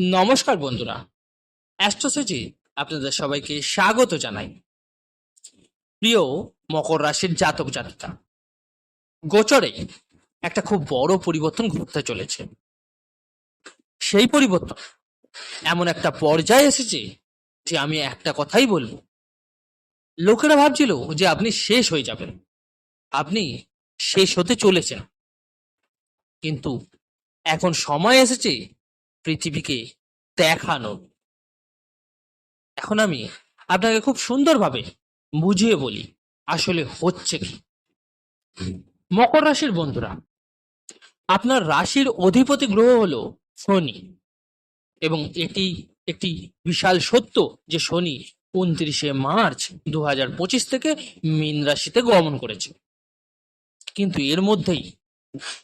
নমস্কার বন্ধুরা। অ্যাস্ট্রোসেজে আপনাদের সবাইকে স্বাগত জানাই। প্রিয় মকর রাশির জাতক জাতিকা, গোচরে একটা খুব বড় পরিবর্তন ঘটতে চলেছে। সেই পরিবর্তন এমন একটা পর্যায়ে এসেছে যে আমি একটা কথাই বলব। লোকেরা ভাবছিল যে আপনি শেষ হয়ে যাবেন, আপনি শেষ হতে চলেছেন। কিন্তু এখন সময় এসেছে পৃথিবীকে দেখানোর এখন আমি আপনাকে খুব সুন্দরভাবে বুঝিয়ে বলি, আসলে হচ্ছে কি। মকর রাশির বন্ধুরা, আপনার রাশির অধিপতি গ্রহ হলো শনি এবং এটি একটি বিশাল সত্য যে শনি উনত্রিশে মার্চ দু হাজার পঁচিশ থেকে মীন রাশিতে গমন করেছে। কিন্তু এর মধ্যেই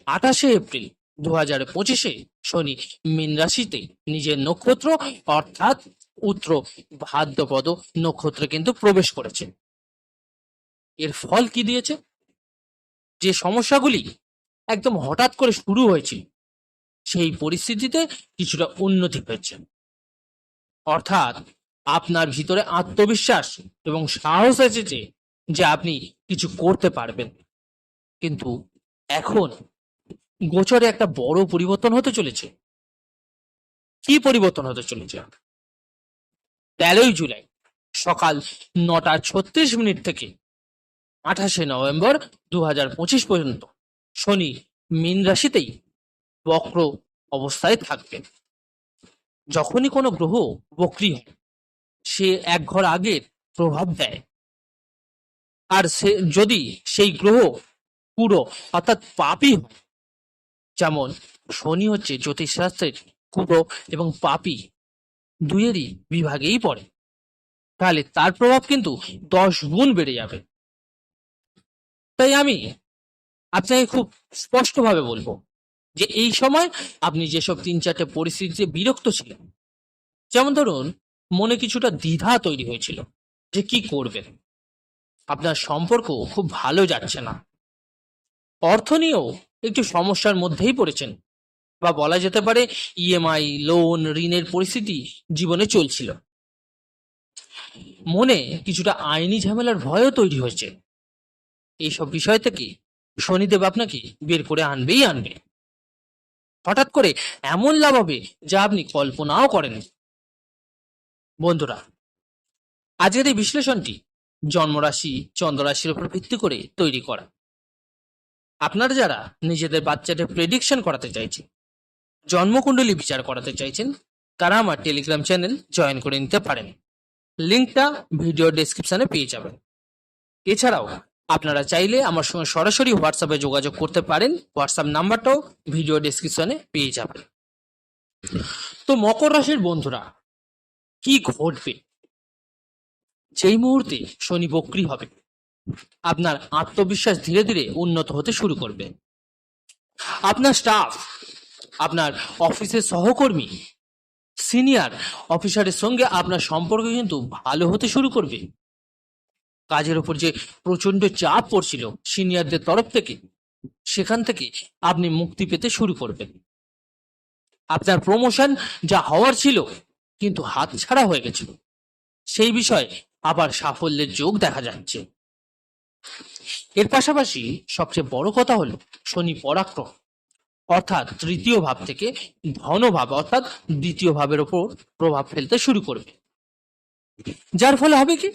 আঠাশে এপ্রিল দু হাজার পঁচিশে শনি মীন রাশিতে নিজের নক্ষত্র অর্থাৎ উত্তর ভাদ্রপদ নক্ষত্রে কিন্তু প্রবেশ করেছে। এর ফল কি দিয়েছে? যে সমস্যাগুলি একদম হঠাৎ করে শুরু হয়েছিল সেই পরিস্থিতিতে কিছুটা উন্নতি হয়েছে। অর্থাৎ আপনার ভিতরে আত্মবিশ্বাস এবং সাহস এসেছে যে আপনি কিছু করতে পারবেন। কিন্তু এখন গোচরে একটা বড় পরিবর্তন হতে চলেছে। কি পরিবর্তন হতে চলেছে? তেরোই জুলাই, সকাল নটা ছত্রিশ মিনিট থেকে আঠাশে নভেম্বর দু হাজার পঁচিশ পর্যন্ত শনি মীন রাশিতেই বক্র অবস্থায় থাকবে যখনই কোনো গ্রহ বক্রি হয়, সে এক ঘর আগের প্রভাব দেয়। আর সে, যদি সেই গ্রহ পুরো অর্থাৎ পাপই হয় যেমন শনি হচ্ছে জ্যোতিষশাস্ত্রের কুটো এবং পাপি দুইয়েরই বিভাগেই পড়ে। তাহলে তার প্রভাব কিন্তু দশ গুণ বেড়ে যাবে। তাই আমি আপনাকে খুব স্পষ্টভাবে বলব যে এই সময় আপনি যেসব তিন চারটে পরিস্থিতিতে বিরক্ত ছিলেন, যেমন ধরুন মনে কিছুটা দ্বিধা তৈরি হয়েছিল যে কি করবেন? আপনার সম্পর্ক খুব ভালো যাচ্ছে না। অর্থ নিয়েও একটু সমস্যার মধ্যেই পড়েছেন। বা বলা যেতে পারে ইএমআই লোন ঋণের পরিস্থিতি জীবনে চলছিল। মনে কিছুটা আইনি ঝামেলার ভয়ও তৈরি হয়েছে। এইসব বিষয় থেকে শনিদেব আপনাকে বের করে আনবেই আনবে। হঠাৎ করে এমন লাভ হবে যা আপনি কল্পনাও করেন বন্ধুরা, আজকের এই বিশ্লেষণটি জন্মরাশি, চন্দ্ররাশির উপর ভিত্তি করে তৈরি করা। আপনারা যারা নিজেদের বাচ্চাদের প্রেডিকশন করাতে চাইছেন, জন্মকুণ্ডলী বিচার করাতে চাইছেন, তারা আমার টেলিগ্রাম চ্যানেল জয়েন করে নিতে পারেন। লিঙ্কটা ভিডিও ডেসক্রিপশনে পেয়ে যাবেন। এছাড়াও, আপনারা চাইলে আমার সঙ্গে সরাসরি হোয়াটসঅ্যাপে যোগাযোগ করতে পারেন হোয়াটসঅ্যাপ নাম্বারটাও ভিডিও ডেসক্রিপশনে পেয়ে যাবেন। তো মকর রাশির বন্ধুরা, কি ঘটবে? যেই মুহূর্তে শনি বক্রি হবে আপনার আত্মবিশ্বাস ধীরে ধীরে উন্নত হতে শুরু করবে। আপনার স্টাফ আপনার অফিসের সহকর্মী সিনিয়র অফিসারের সঙ্গে আপনার সম্পর্ক কিন্তু ভালো হতে শুরু করবে। কাজের উপর যে প্রচণ্ড চাপ পড়ছিল সিনিয়রদের তরফ থেকে, সেখান থেকে আপনি মুক্তি পেতে শুরু করবেন। আপনার প্রমোশন যা হওয়ার ছিল কিন্তু হাতছাড়া হয়ে গেছিল। সেই বিষয়ে আবার সাফল্যের যোগ দেখা যাচ্ছে। এর পাশাপাশি সবচেয়ে বড় কথা হলো শনি পরাক্রম, অর্থাৎ তৃতীয় ভাব থেকে ধনভাব অর্থাৎ দ্বিতীয় ভাবের ওপর প্রভাব ফেলতে শুরু করবে। যার ফলে হবে কি?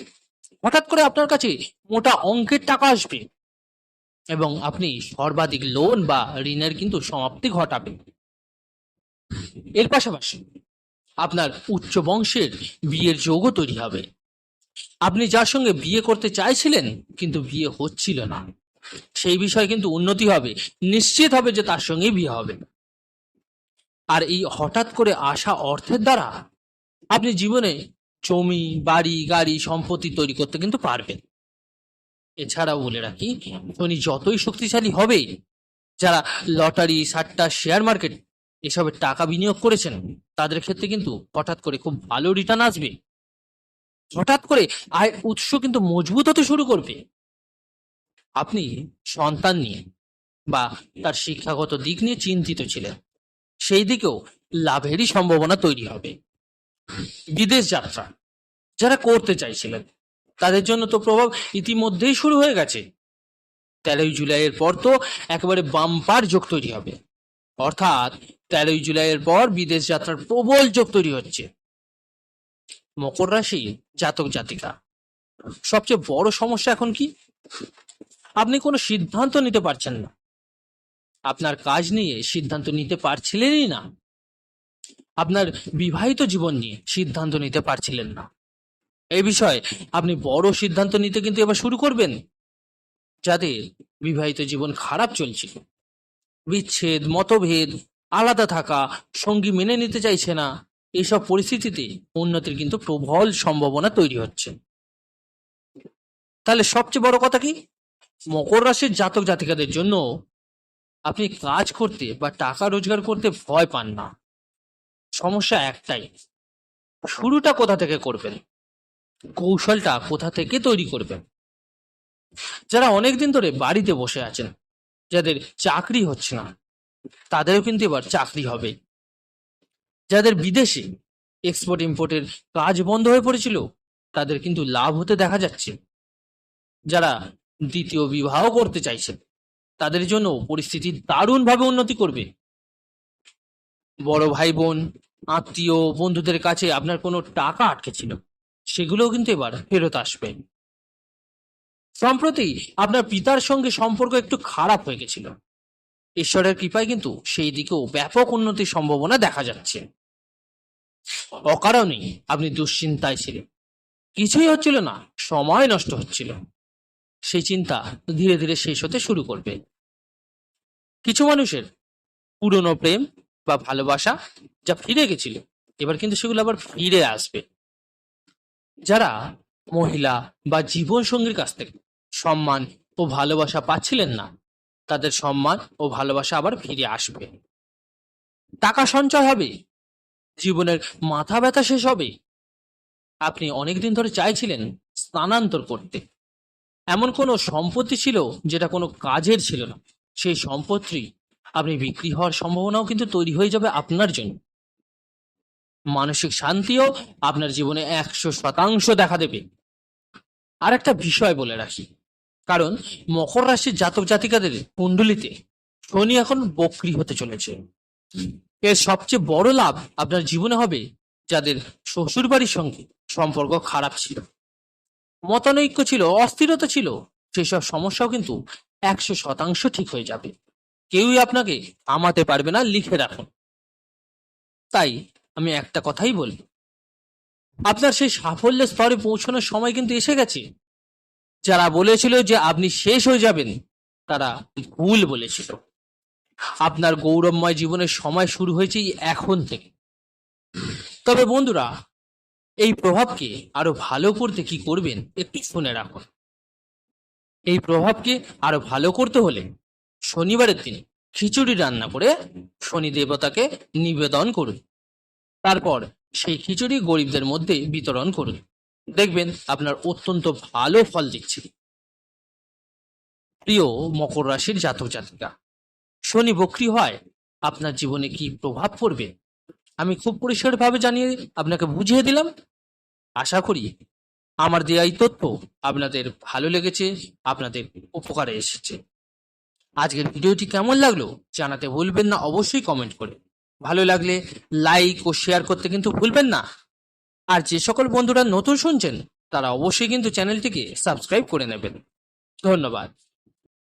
হঠাৎ করে আপনার কাছে মোটা অঙ্কের টাকা আসবে এবং আপনি সর্বাধিক লোন বা ঋণের কিন্তু সমাপ্তি ঘটাবেন। এর পাশাপাশি আপনার উচ্চ বংশের বিয়ের যোগও তৈরি হবে। আপনি যার সঙ্গে বিয়ে করতে চাইছিলেন, কিন্তু বিয়ে হচ্ছিল না। সেই বিষয়ে কিন্তু উন্নতি হবে, নিশ্চিত হবে যে তার সঙ্গে বিয়ে হবে। আর এই হঠাৎ করে আসা অর্থের দ্বারা আপনি জীবনে জমি, বাড়ি, গাড়ি, সম্পত্তি তৈরি করতে কিন্তু পারবেন। এছাড়াও বলে রাখি উনি যতই শক্তিশালী হবে, যারা লটারি, সাট্টা, শেয়ার মার্কেট, এসবের টাকা বিনিয়োগ করেছেন, তাদের ক্ষেত্রে কিন্তু হঠাৎ করে খুব ভালো রিটার্ন আসবে। হঠাৎ করে আয় উৎস কিন্তু মজবুত হতে শুরু করবে। আপনি সন্তান নিয়ে বা তার শিক্ষাগত দিক নিয়ে চিন্তিত ছিলেন, সেই দিকেও লাভেরই সম্ভাবনা তৈরি হবে। বিদেশ যাত্রা যারা করতে চাইছিলেন, তাদের জন্য তো প্রভাব ইতিমধ্যেই শুরু হয়ে গেছে। তেরোই জুলাইয়ের পর তো একেবারে বাম্পার যোগ তৈরি হবে। অর্থাৎ তেরোই জুলাইয়ের পর বিদেশ যাত্রার প্রবল যোগ তৈরি হচ্ছে। মকর রাশি জাতক জাতিকা। সবচেয়ে বড় সমস্যা এখন কি? আপনি কোনো সিদ্ধান্ত নিতে পারছেন না। আপনার কাজ নিয়ে সিদ্ধান্ত নিতে পারছিলেনই না। আপনার বিবাহিত জীবন নিয়ে সিদ্ধান্ত নিতে পারছিলেন না। এই বিষয়ে আপনি বড় সিদ্ধান্ত নিতে কিন্তু এবার শুরু করবেন। যাদের বিবাহিত জীবন খারাপ চলছে। বিচ্ছেদ, মতভেদ, আলাদা থাকা সঙ্গী মেনে নিতে চাইছে না। এইসব পরিস্থিতিতে উন্নতির কিন্তু প্রবল সম্ভাবনা তৈরি হচ্ছে। তাহলে সবচেয়ে বড় কথা কি? মকর রাশির জাতক জাতিকাদের জন্য আপনি কাজ করতে বা টাকা রোজগার করতে ভয় পান না। সমস্যা একটাই, শুরুটা কোথা থেকে করবেন? কৌশলটা কোথা থেকে তৈরি করবেন? যারা অনেকদিন ধরে বাড়িতে বসে আছেন, যাদের চাকরি হচ্ছে না, তাদেরও কিন্তু এবার চাকরি হবে। যাদের বিদেশে এক্সপোর্ট ইম্পোর্টের কাজ বন্ধ হয়ে পড়েছিল, তাদের কিন্তু লাভ হতে দেখা যাচ্ছে। যারা দ্বিতীয় বিবাহ করতে চাইছেন তাদের জন্য পরিস্থিতি দারুণভাবে উন্নতি করবে। বড় ভাই বোন আত্মীয়, বন্ধুদের কাছে আপনার কোনো টাকা আটকে ছিল, সেগুলোও কিন্তু এবার ফেরত আসবে। সম্প্রতি আপনার পিতার সঙ্গে সম্পর্ক একটু খারাপ হয়ে গেছিল। ঈশ্বরের কৃপায় কিন্তু সেই দিকেও ব্যাপক উন্নতির সম্ভাবনা দেখা যাচ্ছে। অকারণেই আপনি দুশ্চিন্তায় ছিলেন। কিছুই হচ্ছিল না, সময় নষ্ট হচ্ছিল। সেই চিন্তা ধীরে ধীরে শেষ হতে শুরু করবে। কিছু মানুষের পুরনো প্রেম বা ভালোবাসা যা ফিরে গেছিল, এবার কিন্তু সেগুলো আবার ফিরে আসবে। যারা মহিলা বা জীবন সঙ্গীর কাছ থেকে সম্মান ও ভালোবাসা পাচ্ছিলেন না, তাদের সম্মান ও ভালোবাসা আবার ফিরে আসবে। টাকা সঞ্চয় হবে জীবনের মাথা ব্যথা শেষ হবে আপনি অনেকদিন ধরে চাইছিলেন স্থানান্তর করতে। এমন কোনো সম্পত্তি ছিল যেটা কোনো কাজের ছিল না। সেই সম্পত্তি আপনি বিক্রি হওয়ার সম্ভাবনাও কিন্তু তৈরি হয়ে যাবে আপনার জন্য। মানসিক শান্তিও আপনার জীবনে একশো শতাংশ দেখা দেবে। আর একটা বিষয় বলে রাখি। কারণ মকর রাশির জাতক জাতিকাদের কুণ্ডলিতে শনি এখন বক্রি হতে চলেছে। এর সবচেয়ে বড় লাভ আপনার জীবনে হবে যাদের শ্বশুর বাড়ির সঙ্গে সম্পর্ক খারাপ ছিল। মতানৈক্য ছিল, অস্থিরতা ছিল, সেসব সমস্যাও কিন্তু একশো শতাংশ ঠিক হয়ে যাবে। কেউই আপনাকে থামাতে পারবে না, লিখে রাখুন। তাই আমি একটা কথাই বলি, আপনার সেই সাফল্যের স্তরে পৌঁছানোর সময় কিন্তু এসে গেছে। যারা বলেছিল যে আপনি শেষ হয়ে যাবেন, তারা ভুল বলেছিল। আপনার গৌরবময় জীবনের সময় শুরু হয়েছে এখন থেকে। তবে বন্ধুরা, এই প্রভাবকে আরও ভালো করতে কি করবেন একটু শুনে রাখুন। এই প্রভাবকে আরও ভালো করতে হলে শনিবারের দিন খিচুড়ি রান্না করে শনি দেবতাকে নিবেদন করুন। তারপর সেই খিচুড়ি গরিবদের মধ্যে বিতরণ করুন। দেখবেন আপনার অত্যন্ত ভালো ফল দিচ্ছে প্রিয় মকর রাশির জাতক জাতিকা শনি বক্রি হয়, আপনার জীবনে কি প্রভাব পড়বে? আমি খুব পরিষ্কারভাবে জানিয়ে আপনাকে বুঝিয়ে দিলাম। আশা করি আমার দেওয়া এই তথ্য আপনাদের ভালো লেগেছে, আপনাদের উপকারে এসেছে। আজকের ভিডিওটি কেমন লাগল জানাতে ভুলবেন না, অবশ্যই কমেন্ট করে। ভালো লাগলে লাইক ও শেয়ার করতে কিন্তু ভুলবেন না। আর যে সকল বন্ধুরা নতুন শুনছেন, তারা অবশ্যই কিন্তু চ্যানেলটিকে সাবস্ক্রাইব করে নেবেন। ধন্যবাদ।